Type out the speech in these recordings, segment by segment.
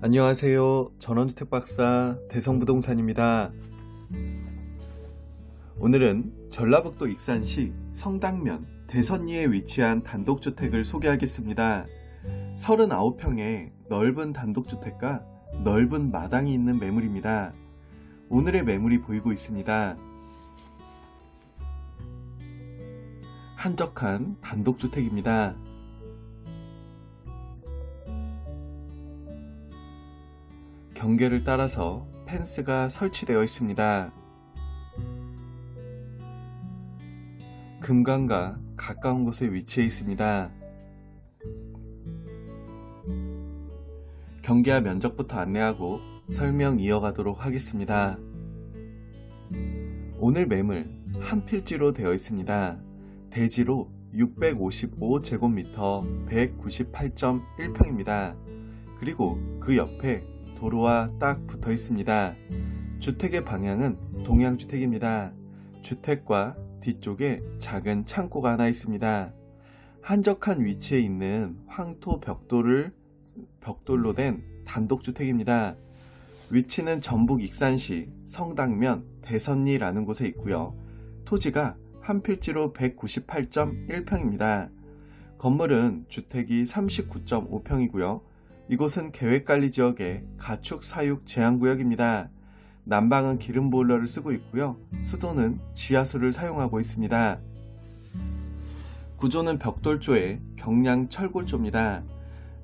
안녕하세요. 전원주택 박사 대성부동산입니다. 오늘은 전라북도 익산시 성당면 대선리에 위치한 단독주택을 소개하겠습니다. 39평의 넓은 단독주택과 넓은 마당이 있는 매물입니다. 오늘의 매물이 보이고 있습니다. 한적한 단독주택입니다. 경계를 따라서 펜스가 설치되어 있습니다. 금강과 가까운 곳에 위치해 있습니다. 경계와 면적부터 안내하고 설명 이어가도록 하겠습니다. 오늘 매물 한 필지로 되어 있습니다. 대지로 655제곱미터 198.1평입니다. 그리고 그 옆에 도로와 딱 붙어 있습니다. 주택의 방향은 동양주택입니다. 주택과 뒤쪽에 작은 창고가 하나 있습니다. 한적한 위치에 있는 황토 벽돌을 벽돌로 된 단독주택입니다. 위치는 전북 익산시 성당면 대선리라는 곳에 있고요. 토지가 한 필지로 198.1평입니다. 건물은 주택이 39.5평이고요. 이곳은 계획관리 지역의 가축 사육 제한구역입니다. 난방은 기름 보일러를 쓰고 있고요. 수도는 지하수를 사용하고 있습니다. 구조는 벽돌조의 경량 철골조입니다.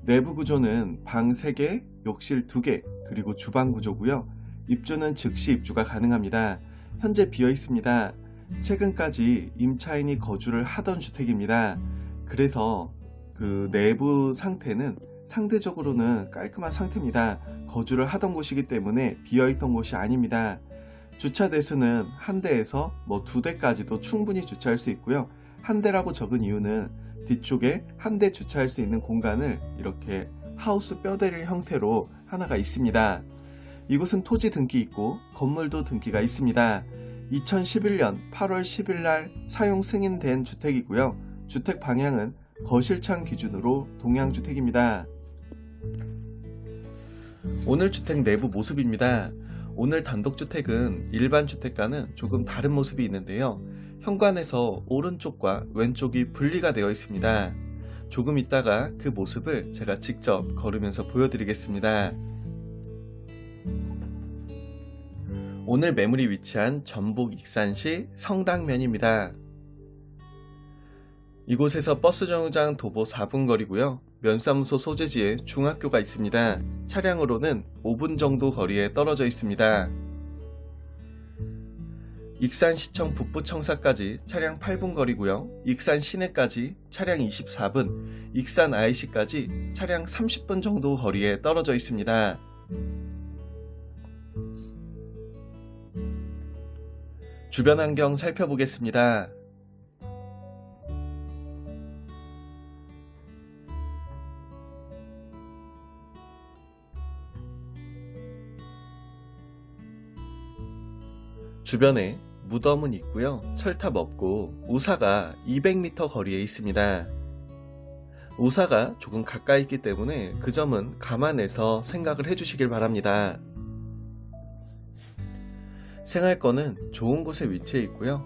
내부 구조는 방 3개, 욕실 2개, 그리고 주방 구조고요. 입주는 즉시 입주가 가능합니다. 현재 비어 있습니다. 최근까지 임차인이 거주를 하던 주택입니다. 그래서 그 내부 상태는 상대적으로는 깔끔한 상태입니다. 거주를 하던 곳이기 때문에 비어있던 곳이 아닙니다. 주차 대수는 한 대에서 뭐 두 대까지도 충분히 주차할 수 있고요. 한 대라고 적은 이유는 뒤쪽에 한 대 주차할 수 있는 공간을 이렇게 하우스 뼈대를 형태로 하나가 있습니다. 이곳은 토지 등기 있고 건물도 등기가 있습니다. 2011년 8월 10일 날 사용 승인된 주택이고요. 주택 방향은 거실창 기준으로 동양주택입니다. 오늘 주택 내부 모습입니다. 오늘 단독주택은 일반 주택과는 조금 다른 모습이 있는데요. 현관에서 오른쪽과 왼쪽이 분리가 되어 있습니다. 조금 있다가 그 모습을 제가 직접 걸으면서 보여드리겠습니다. 오늘 매물이 위치한 전북 익산시 성당면입니다. 이곳에서 버스 정류장 도보 4분 거리고요. 면사무소 소재지에 중학교가 있습니다. 차량으로는 5분 정도 거리에 떨어져 있습니다. 익산시청 북부청사까지 차량 8분 거리고요. 익산 시내까지 차량 24분, 익산 IC까지 차량 30분 정도 거리에 떨어져 있습니다. 주변 환경 살펴보겠습니다. 주변에 무덤은 있고요. 철탑 없고 우사가 200m 거리에 있습니다. 우사가 조금 가까이 있기 때문에 그 점은 감안해서 생각을 해주시길 바랍니다. 생활권은 좋은 곳에 위치해 있고요.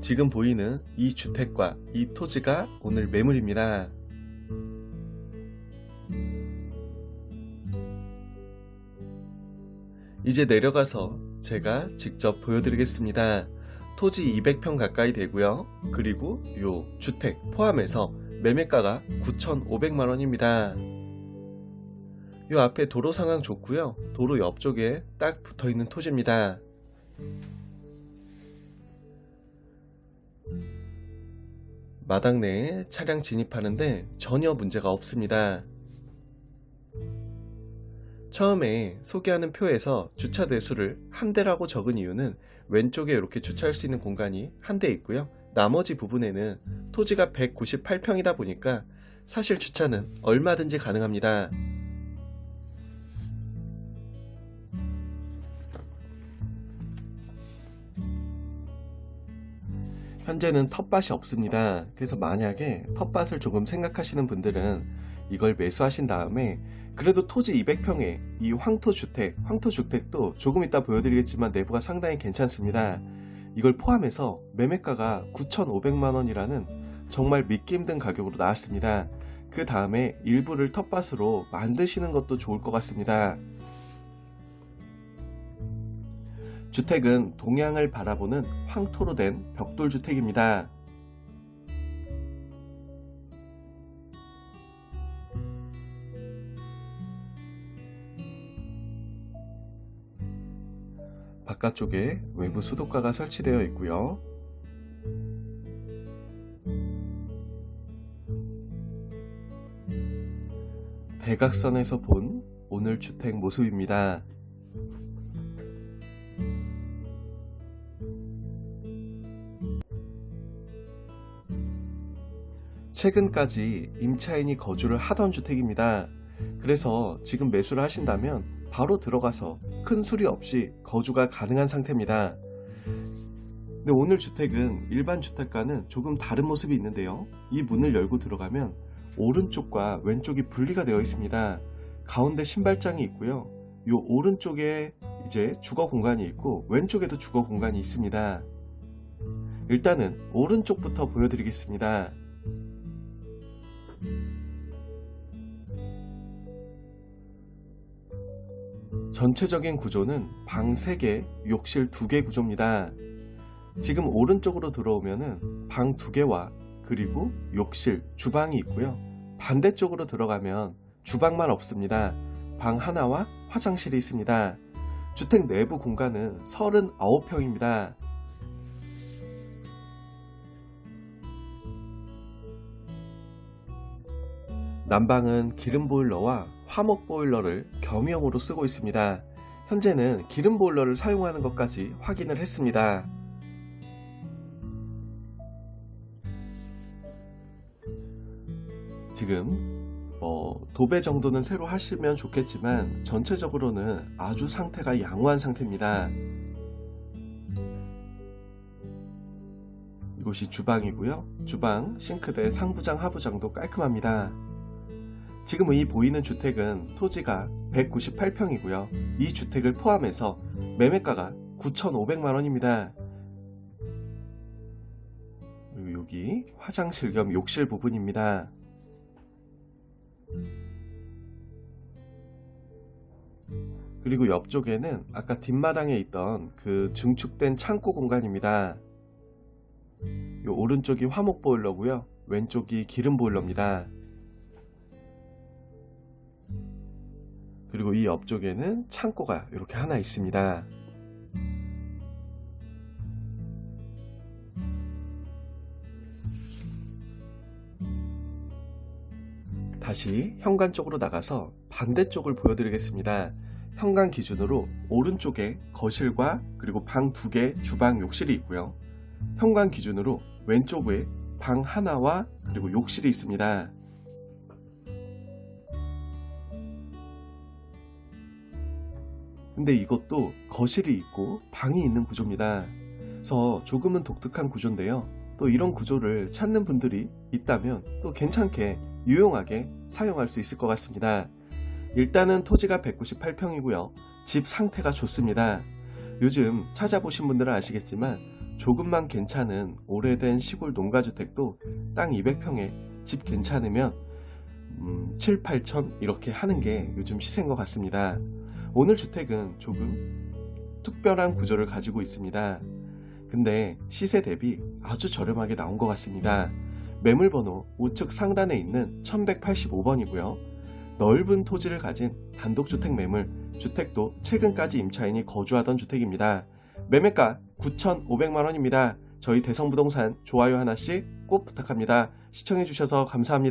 지금 보이는 이 주택과 이 토지가 오늘 매물입니다. 이제 내려가서 제가 직접 보여드리겠습니다. 토지 200평 가까이 되고요. 그리고 요 주택 포함해서 매매가가 9,500만 원입니다. 요 앞에 도로 상황 좋고요. 도로 옆쪽에 딱 붙어 있는 토지입니다. 마당 내에 차량 진입하는데 전혀 문제가 없습니다. 처음에 소개하는 표에서 주차 대수를 한 대라고 적은 이유는 왼쪽에 이렇게 주차할 수 있는 공간이 한 대 있고요. 나머지 부분에는 토지가 198평이다 보니까 사실 주차는 얼마든지 가능합니다. 현재는 텃밭이 없습니다. 그래서 만약에 텃밭을 조금 생각하시는 분들은 이걸 매수하신 다음에 그래도 토지 200평에 이 황토주택, 황토주택도 조금 이따 보여드리겠지만 내부가 상당히 괜찮습니다. 이걸 포함해서 매매가가 9,500만 원이라는 정말 믿기 힘든 가격으로 나왔습니다. 그 다음에 일부를 텃밭으로 만드시는 것도 좋을 것 같습니다. 주택은 동양을 바라보는 황토로 된 벽돌 주택입니다. 바깥쪽에 외부 수도가가 설치되어 있고요. 대각선에서 본 오늘 주택 모습입니다. 최근까지 임차인이 거주를 하던 주택입니다. 그래서 지금 매수를 하신다면 바로 들어가서 큰 수리 없이 거주가 가능한 상태입니다. 근데 오늘 주택은 일반 주택과는 조금 다른 모습이 있는데요. 이 문을 열고 들어가면 오른쪽과 왼쪽이 분리가 되어 있습니다. 가운데 신발장이 있고요. 이 오른쪽에 이제 주거 공간이 있고 왼쪽에도 주거 공간이 있습니다. 일단은 오른쪽부터 보여드리겠습니다. 전체적인 구조는 방 3개, 욕실 2개 구조입니다. 지금 오른쪽으로 들어오면은 방 2개와 그리고 욕실, 주방이 있고요. 반대쪽으로 들어가면 주방만 없습니다. 방 하나와 화장실이 있습니다. 주택 내부 공간은 39평입니다. 난방은 기름 보일러와 화목 보일러를 겸용으로 쓰고 있습니다. 현재는 기름 보일러를 사용하는 것까지 확인을 했습니다. 지금 어, 도배 정도는 새로 하시면 좋겠지만 전체적으로는 아주 상태가 양호한 상태입니다. 이곳이 주방이고요. 주방, 싱크대, 상부장, 하부장도 깔끔합니다. 지금 이 보이는 주택은 토지가 198평이고요. 이 주택을 포함해서 매매가가 9,500만 원입니다. 여기 화장실 겸 욕실 부분입니다. 그리고 옆쪽에는 아까 뒷마당에 있던 그 증축된 창고 공간입니다. 요 오른쪽이 화목 보일러고요. 왼쪽이 기름 보일러입니다. 그리고 이 옆쪽에는 창고가 이렇게 하나 있습니다. 다시 현관 쪽으로 나가서 반대쪽을 보여드리겠습니다. 현관 기준으로 오른쪽에 거실과 그리고 방 두 개, 주방, 욕실이 있고요. 현관 기준으로 왼쪽에 방 하나와 그리고 욕실이 있습니다. 근데 이것도 거실이 있고 방이 있는 구조입니다. 그래서 조금은 독특한 구조인데요. 또 이런 구조를 찾는 분들이 있다면 또 괜찮게 유용하게 사용할 수 있을 것 같습니다. 일단은 토지가 198평이고요. 집 상태가 좋습니다. 요즘 찾아보신 분들은 아시겠지만 조금만 괜찮은 오래된 시골 농가주택도 땅 200평에 집 괜찮으면 음, 7, 8천 이렇게 하는 게 요즘 시세인 것 같습니다. 오늘 주택은 조금 특별한 구조를 가지고 있습니다. 근데 시세 대비 아주 저렴하게 나온 것 같습니다. 매물 번호 우측 상단에 있는 1185번이고요. 넓은 토지를 가진 단독주택 매물, 주택도 최근까지 임차인이 거주하던 주택입니다. 매매가 9,500만원입니다. 저희 대성부동산 좋아요 하나씩 꼭 부탁합니다. 시청해주셔서 감사합니다.